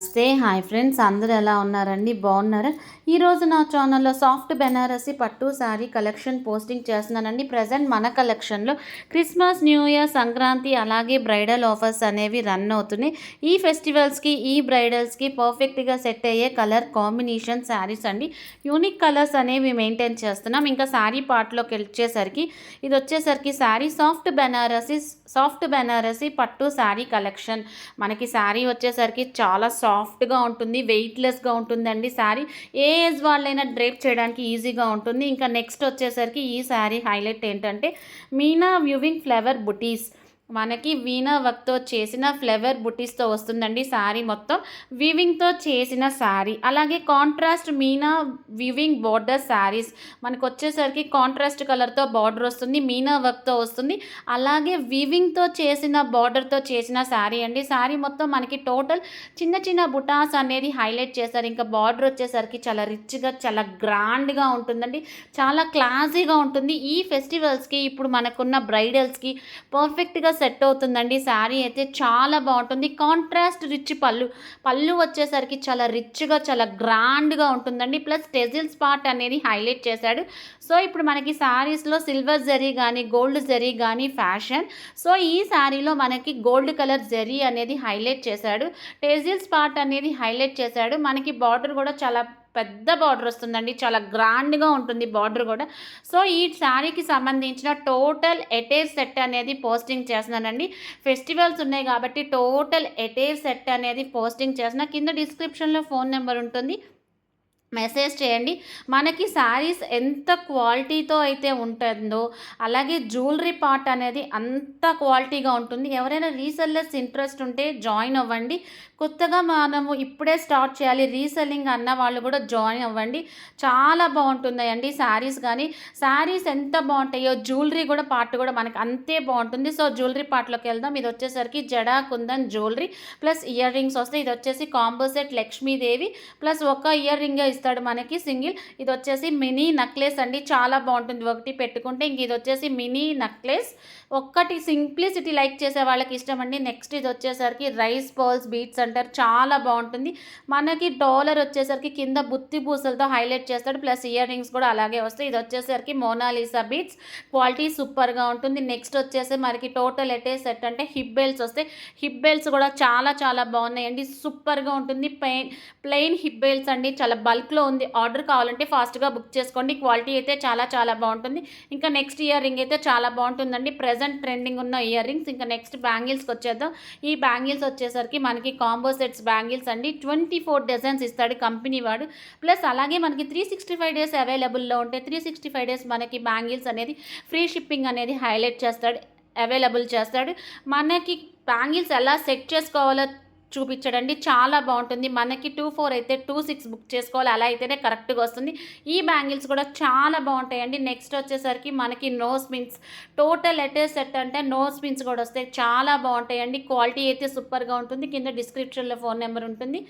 నమస్తే. Hi friends. అందరు ఎలా ఉన్నారండి? బాగున్నారా? ఈరోజు నా ఛానల్లో సాఫ్ట్ బెనారసి పట్టు శారీ కలెక్షన్ పోస్టింగ్ చేస్తున్నానండి. ప్రజెంట్ మన కలెక్షన్లో క్రిస్మస్ న్యూ ఇయర్ సంక్రాంతి అలాగే బ్రైడల్ ఆఫర్స్ అనేవి రన్ అవుతున్నాయి. ఈ ఫెస్టివల్స్కి ఈ బ్రైడల్స్కి పర్ఫెక్ట్గా సెట్ అయ్యే కలర్ కాంబినేషన్ శారీస్ అండి. యూనిక్ కలర్స్ అనేవి మెయింటైన్ చేస్తున్నాం. ఇంకా శారీ పార్ట్లోకి వచ్చేసరికి ఇది వచ్చేసరికి saree soft Banarasi soft Banarasi పట్టు శారీ కలెక్షన్. మనకి శారీ వచ్చేసరికి చాలా సాఫ్ట్గా ఉంటుంది వెయిట్లెస్గా ఉంటుందండి శారీ. ఏ ఏజ్ వాళ్ళైనా డ్రేప్ చేయడానికి ఈజీగా ఉంటుంది. ఇంకా నెక్స్ట్ వచ్చేసరికి ఈ శారీ హైలైట్ ఏంటంటే మీనా వ్యూవింగ్ ఫ్లవర్ బుటీస్. మనకి వీణా వర్క్తో చేసిన ఫ్లవర్ బుటీస్తో వస్తుందండి శారీ మొత్తం. వీవింగ్తో చేసిన శారీ అలాగే contrast meena weaving border sarees మనకు వచ్చేసరికి కాంట్రాస్ట్ కలర్తో బార్డర్ వస్తుంది మీనా వర్క్తో వస్తుంది. అలాగే వీవింగ్తో చేసిన బార్డర్తో చేసిన శారీ అండి. శారీ మొత్తం మనకి టోటల్ చిన్న చిన్న బుటాస్ అనేది హైలైట్ చేశారు ఇంకా బార్డర్ వచ్చేసరికి చాలా రిచ్గా చాలా గ్రాండ్గా ఉంటుందండి. చాలా క్లాసీగా ఉంటుంది. ఈ ఫెస్టివల్స్కి ఇప్పుడు మనకున్న బ్రైడల్స్కి పర్ఫెక్ట్గా సెట్ అవుతుందండి. శారీ అయితే చాలా బాగుంటుంది. కాంట్రాస్ట్ రిచ్ పళ్ళు పళ్ళు వచ్చేసరికి చాలా రిచ్గా చాలా గ్రాండ్గా ఉంటుందండి. ప్లస్ టెజిల్స్ పార్ట్ అనేది హైలైట్ చేశాడు. సో ఇప్పుడు మనకి శారీస్లో సిల్వర్ జరీ కానీ గోల్డ్ జరీ కానీ ఫ్యాషన్. సో ఈ శారీలో మనకి గోల్డ్ కలర్ జరీ అనేది హైలైట్ చేశాడు. టెజిల్స్ పార్ట్ అనేది హైలైట్ చేశాడు. మనకి బార్డర్ కూడా చాలా పెద్ద బార్డర్ వస్తుందండి. చాలా గ్రాండ్గా ఉంటుంది బార్డర్ కూడా. సో ఈ శారీకి సంబంధించిన టోటల్ ఎటేర్ సెట్ అనేది పోస్టింగ్ చేస్తున్నానండి. ఫెస్టివల్స్ ఉన్నాయి కాబట్టి టోటల్ ఎటేర్ సెట్ అనేది పోస్టింగ్ చేసిన కింద డిస్క్రిప్షన్లో ఫోన్ నెంబర్ ఉంటుంది. మెసేజ్ చేయండి. మనకి శారీస్ ఎంత క్వాలిటీతో అయితే ఉంటుందో అలాగే జ్యువెలరీ పార్ట్ అనేది అంత క్వాలిటీగా ఉంటుంది. ఎవరైనా రీసెల్లర్స్ ఇంట్రెస్ట్ ఉంటే జాయిన్ అవ్వండి. కొత్తగా మనము ఇప్పుడే స్టార్ట్ చేయాలి. రీసెల్లింగ్ అన్న వాళ్ళు కూడా జాయిన్ అవ్వండి. చాలా బాగుంటుందండి శారీస్ కానీ. శారీస్ ఎంత బాగుంటాయో జ్యువెలరీ కూడా పార్ట్ కూడా మనకి అంతే బాగుంటుంది. సో జ్యువెలరీ పార్ట్లోకి వెళ్దాం. ఇది వచ్చేసరికి jadau kundan jewellery plus ear rings వస్తాయి. ఇది వచ్చేసి కాంబోసెట్ లక్ష్మీదేవి ప్లస్ ఒక ఇయర్ రింగ్ ఇస్తాడు మనకి సింగిల్. ఇది వచ్చేసి మినీ నక్లెస్ అండి. చాలా బాగుంటుంది. ఒకటి పెట్టుకుంటే ఇంక ఇది వచ్చేసి మినీ నక్లెస్. ఒక్కటి సింప్లిసిటీ లైక్ చేసే వాళ్ళకి ఇష్టం అండి. నెక్స్ట్ ఇది వచ్చేసరికి రైస్ బాల్స్ బీట్స్ అంటారు. చాలా బాగుంటుంది. మనకి డాలర్ వచ్చేసరికి కింద బుత్తి పూసలతో హైలైట్ చేస్తాడు. ప్లస్ ఇయర్ రింగ్స్ కూడా అలాగే వస్తాయి. ఇది వచ్చేసరికి మోనాలిసా బీట్స్. క్వాలిటీ సూపర్గా ఉంటుంది. నెక్స్ట్ వచ్చేసి మనకి టోటల్ ఎటే సెట్ అంటే హిప్ బెల్ట్స్ వస్తాయి. హిప్ బెల్ట్స్ కూడా చాలా చాలా బాగున్నాయండి. సూపర్గా ఉంటుంది. పెయిన్ ప్లెయిన్ హిప్ బెల్ట్స్ అండి. చాలా బల్క్ బల్క్లో ఉంది. ఆర్డర్ కావాలంటే ఫాస్ట్గా బుక్ చేసుకోండి. క్వాలిటీ అయితే చాలా చాలా బాగుంటుంది. ఇంకా నెక్స్ట్ ఇయర్ రింగ్ అయితే చాలా బాగుంటుందండి. ప్రజెంట్ ట్రెండింగ్ ఉన్న ఇయర్ రింగ్స్. ఇంకా నెక్స్ట్ బ్యాంగిల్స్కి వచ్చేద్దాం. ఈ బ్యాంగిల్స్ వచ్చేసరికి మనకి కాంబో సెట్స్ బ్యాంగిల్స్ అండి. ట్వంటీ ఫోర్ డిజైన్స్ ఇస్తాడు కంపెనీ వాడు. ప్లస్ అలాగే మనకి త్రీ సిక్స్టీ ఫైవ్ డేస్ అవైలబుల్లో ఉంటే త్రీ సిక్స్టీ ఫైవ్ డేస్ మనకి బ్యాంగిల్స్ అనేది ఫ్రీ షిప్పింగ్ అనేది హైలైట్ చేస్తాడు. అవైలబుల్ చేస్తాడు. మనకి బ్యాంగిల్స్ ఎలా సెట్ చేసుకోవాలో చూపించడండి. చాలా బాగుంటుంది. మనకి టూ ఫోర్ అయితే టూ సిక్స్ బుక్ చేసుకోవాలి. అలా అయితేనే కరెక్ట్గా వస్తుంది. ఈ బ్యాంగిల్స్ కూడా చాలా బాగుంటాయండి. నెక్స్ట్ వచ్చేసరికి మనకి nose pins. Total letter set అంటే నో స్పిన్స్ కూడా వస్తాయి. చాలా బాగుంటాయండి. క్వాలిటీ అయితే సూపర్గా ఉంటుంది. కింద డిస్క్రిప్షన్లో ఫోన్ నెంబర్ ఉంటుంది.